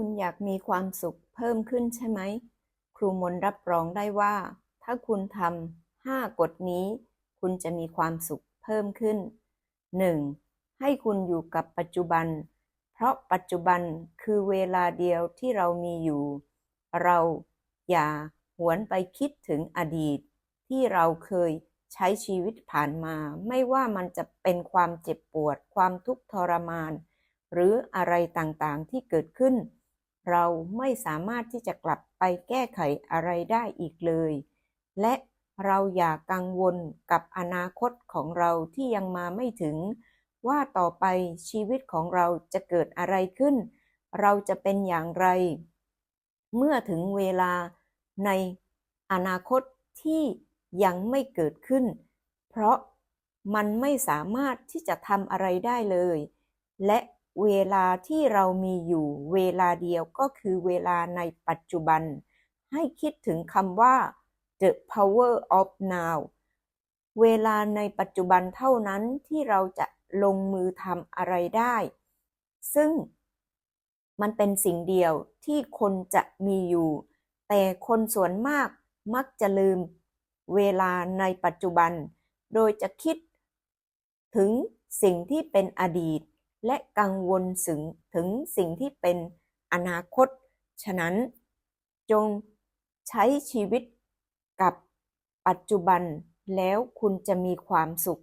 คุณอยากมีความสุขเพิ่มขึ้นใช่ไหม ครูมนรับรองได้ว่า ถ้าคุณทำห้ากฎนี้ คุณจะมีความสุขเพิ่มขึ้น 1. ให้คุณอยู่กับปัจจุบัน เพราะปัจจุบันคือเวลาเดียวที่เรามีอยู่ เราอย่าหวนไปคิดถึงอดีต ที่เราเคยใช้ชีวิตผ่านมา ไม่ว่ามันจะเป็นความเจ็บปวด ความทุกข์ทรมาน หรืออะไรต่างๆที่เกิดขึ้น เราไม่สามารถที่จะกลับไปแก้ไขอะไรได้อีกเลย และเราอย่ากังวลกับอนาคตของเราที่ยังมาไม่ถึง ว่าต่อไปชีวิตของเราจะเกิดอะไรขึ้น เราจะเป็นอย่างไร เมื่อถึงเวลาในอนาคตที่ยังไม่เกิดขึ้น เพราะมันไม่สามารถที่จะทำอะไรได้เลย และ เวลาที่เรามีอยู่เวลาเดียวก็คือเวลาในปัจจุบัน ให้คิดถึงคำว่า the power of now เวลาในปัจจุบันเท่านั้นที่เราจะลงมือทำอะไรได้ ซึ่งมันเป็นสิ่งเดียวที่คนจะมีอยู่ แต่คนส่วนมากมักจะลืมเวลาในปัจจุบัน โดยจะคิดถึงสิ่งที่เป็นอดีต และกังวลถึงถึงสิ่งที่เป็นอนาคต ฉะนั้นจงใช้ชีวิตกับปัจจุบันแล้วคุณจะมีความสุข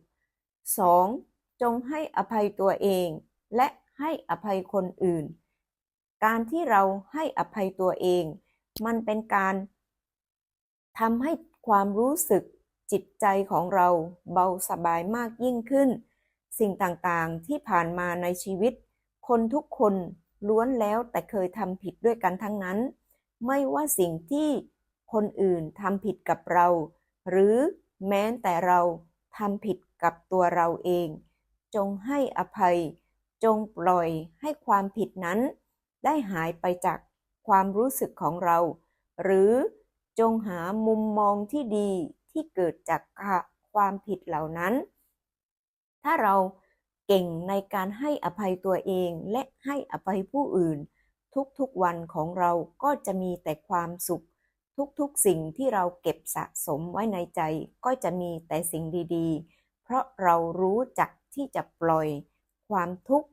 2. จงให้อภัยตัวเอง และให้อภัยคนอื่น การที่เราให้อภัยตัวเอง มันเป็นการทำให้ความรู้สึกจิตใจของเราเบาสบายมากยิ่งขึ้น สิ่งต่างๆที่ผ่านมาในชีวิต คนทุกคนล้วนแล้วแต่เคยทำผิดด้วยกันทั้งนั้น ไม่ว่าสิ่งที่คนอื่นทำผิดกับเรา หรือแม้แต่เราทำผิดกับตัวเราเอง จงให้อภัย จงปล่อยให้ความผิดนั้น ได้หายไปจากความรู้สึกของเรา หรือจงหามุมมองที่ดีที่เกิดจากความผิดเหล่านั้น ถ้าเราเก่งในการให้อภัยตัวเองและให้อภัยผู้อื่น ทุกๆวันของเราก็จะมีแต่ความสุข ทุกๆสิ่งที่เราเก็บสะสมไว้ในใจ ก็จะมีแต่สิ่งดีๆ เพราะเรารู้จักที่จะปล่อยความทุกข์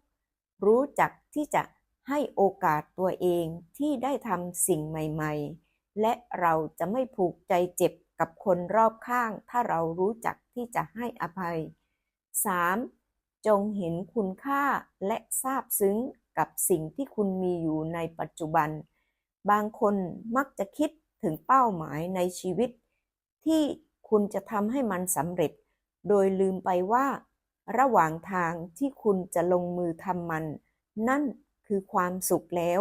รู้จักที่จะให้โอกาสตัวเองที่ได้ทำสิ่งใหม่ๆ และเราจะไม่ผูกใจเจ็บกับคนรอบข้าง ถ้าเรารู้จักที่จะให้อภัย 3. จงเห็นคุณค่าและซาบซึ้งกับสิ่งที่คุณมีอยู่ในปัจจุบัน บางคนมักจะคิดถึงเป้าหมายในชีวิต ที่คุณจะทำให้มันสำเร็จ โดยลืมไปว่า ระหว่างทางที่คุณจะลงมือทำมัน นั่นคือความสุขแล้ว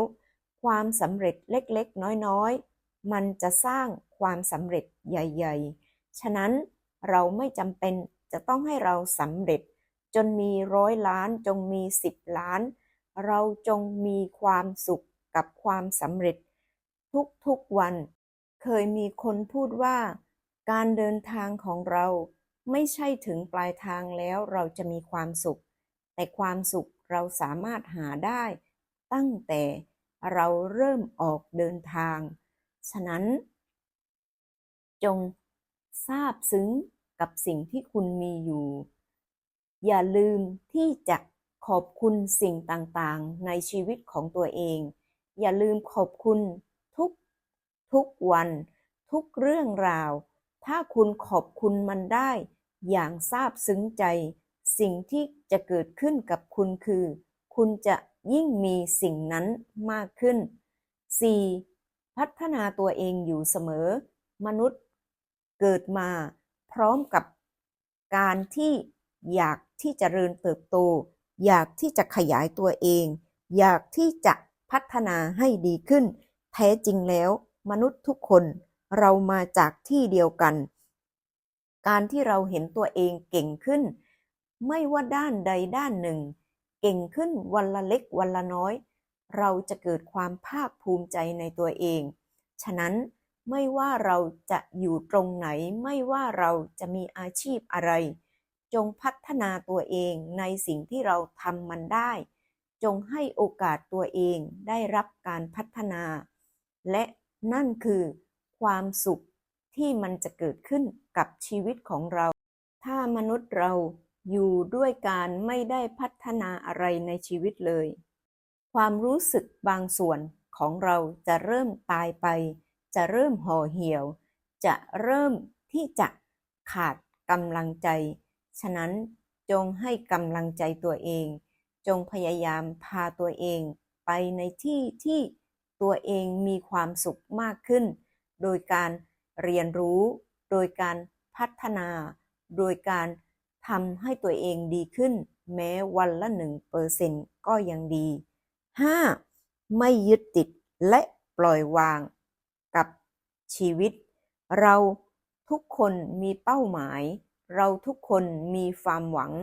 ความสำเร็จเล็กๆ น้อยๆ มันจะสร้างความสำเร็จใหญ่ ๆ ฉะนั้นเราไม่จำเป็น จะต้องให้เราสำเร็จ จนมีร้อยล้าน จงมีสิบล้าน เราจงมีความสุขกับความสำเร็จ ทุกๆวัน เคยมีคนพูดว่า การเดินทางของเราไม่ใช่ถึงปลายทางแล้วเราจะมีความสุข แต่ความสุขเราสามารถหาได้ ตั้งแต่เราเริ่มออกเดินทาง ฉะนั้น จงทราบซึ้ง กับสิ่งที่คุณมีอยู่ อย่าลืมที่จะขอบคุณสิ่งต่างๆ ในชีวิตของตัวเอง อย่าลืมขอบคุณทุกทุกวัน ทุกเรื่องราว ถ้าคุณขอบคุณมันได้ อย่างซาบซึ้งใจ สิ่งที่จะเกิดขึ้นกับคุณคือ คุณจะยิ่งมีสิ่งนั้นมากขึ้น 4. พัฒนาตัวเองอยู่เสมอ มนุษย์เกิดมา พร้อมกับการที่อยากที่จะเริญเติบโต อยากที่จะขยายตัวเอง อยากที่จะพัฒนาให้ดีขึ้น แท้จริงแล้ว มนุษย์ทุกคนเรามาจากที่เดียวกัน การที่เราเห็นตัวเองเก่งขึ้น ไม่ว่าด้านใดด้านหนึ่ง เก่งขึ้นวันละเล็กวันละน้อย เราจะเกิดความภาคภูมิใจในตัวเอง ฉะนั้น ไม่ว่าเราจะอยู่ตรงไหน ไม่ว่าเราจะมีอาชีพอะไร จงพัฒนาตัวเองในสิ่งที่เราทำมันได้ จงให้โอกาสตัวเองได้รับการพัฒนา และนั่นคือความสุขที่มันจะเกิดขึ้นกับชีวิตของเรา ถ้ามนุษย์เราอยู่ด้วยการไม่ได้พัฒนาอะไรในชีวิตเลย ความรู้สึกบางส่วนของเราจะเริ่มตายไป จะเริ่มห่อเหี่ยว จะเริ่มที่จะขาดกำลังใจ ฉะนั้นจงให้กำลังใจตัวเอง จงพยายามพาตัวเองไปในที่ที่ตัวเองมีความสุขมากขึ้น โดยการเรียนรู้ โดยการพัฒนา โดยการทำให้ตัวเองดีขึ้น แม้วันละหนึ่งเปอร์เซ็นก็ยังดี 5. ไม่ยึดติดและปล่อยวาง ชีวิต เราทุกคนมีเป้าหมาย เราทุกคนมีความหวัง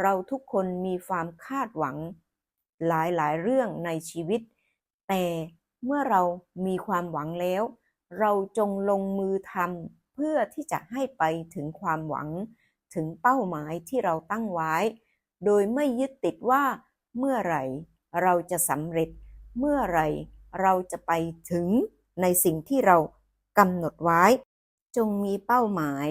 เราทุกคนมีความคาดหวัง หลายๆ เรื่องในชีวิต แต่เมื่อเรามีความหวังแล้ว เราจงลงมือทำเพื่อที่จะให้ไปถึงความหวัง ถึงเป้าหมายที่เราตั้งไว้ โดยไม่ยึดติดว่าเมื่อไหร่เราจะสำเร็จ เมื่อไหร่เราจะไปถึงในสิ่งที่เรา กำหนดไว้ จงมีเป้าหมาย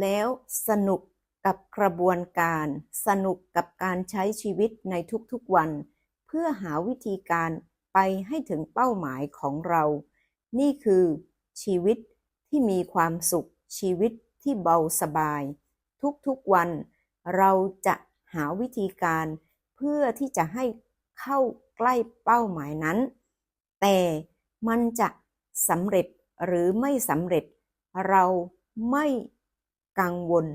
แล้วสนุกกับกระบวนการ สนุกกับการใช้ชีวิตในทุกๆวัน เพื่อหาวิธีการไปให้ถึงเป้าหมายของเรา นี่คือชีวิตที่มีความสุข ชีวิตที่เบาสบาย ทุกๆวัน เราจะหาวิธีการเพื่อที่จะให้เข้าใกล้เป้าหมายนั้น แต่มันจะสำเร็จ หรือไม่สำเร็จ เราไม่กังวล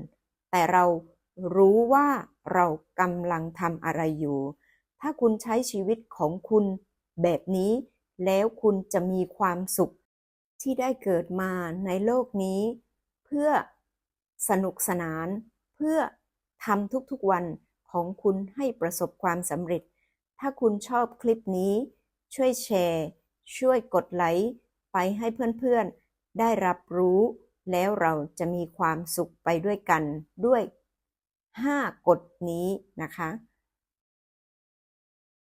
แต่เรารู้ว่าเรากำลังทำอะไรอยู่ ถ้าคุณใช้ชีวิตของคุณแบบนี้ แล้วคุณจะมีความสุข ที่ได้เกิดมาในโลกนี้ เพื่อสนุกสนาน เพื่อทำทุกๆวันของคุณให้ประสบความสำเร็จ ถ้าคุณชอบคลิปนี้ ช่วยแชร์ ช่วยกดไลค์ ให้เพื่อนๆ ได้รับรู้ แล้วเราจะมีความสุขไปด้วยกันด้วย 5 กฎนี้นะคะ